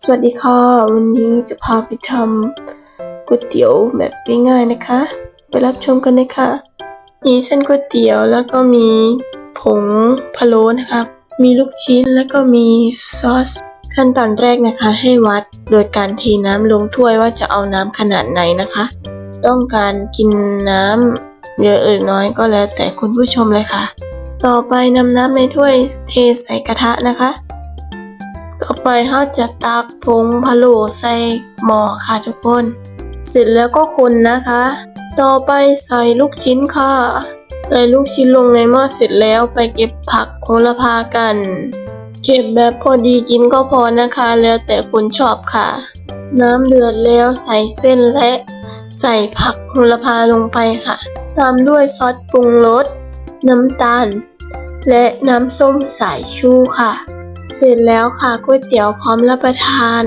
สวัสดีค่ะ วันนี้จะพาไปทำก๋วยเตี๋ยวแบบง่ายๆนะคะ ไปรับชมกันเลยค่ะ มีเส้นก๋วยเตี๋ยวแล้วก็มีผงพะโล้นะคะ มีลูกชิ้นแล้วก็มีซอส ขั้นตอนแรกนะคะ ให้วัดโดยการเทน้ำลงถ้วยว่าจะเอาน้ำขนาดไหนนะคะ ต้องการกินน้ำเยอะหรือน้อยก็แล้วแต่คุณผู้ชมเลยค่ะ ต่อไปนำน้ำในถ้วยเทใส่กระทะนะคะ ต่อไปเราจะตักผงพะโล้ใส่หม้อค่ะทุกคน เสร็จแล้วก็คนนะคะ ต่อไปใส่ลูกชิ้นค่ะ ใส่ลูกชิ้นลงในหม้อเสร็จแล้วไปเก็บผักโหระพากัน เก็บแบบพอดีกินก็พอนะคะ แล้วแต่คนชอบค่ะ น้ำเดือดแล้วใส่เส้นและ ใส่ผักโหระพาลงไปค่ะ ตามด้วยซอสปรุงรสน้ำตาล และน้ำส้มสายชูค่ะ สร็จแล้วค่ะก๋วยเตี๋ยวพร้อมรับประทาน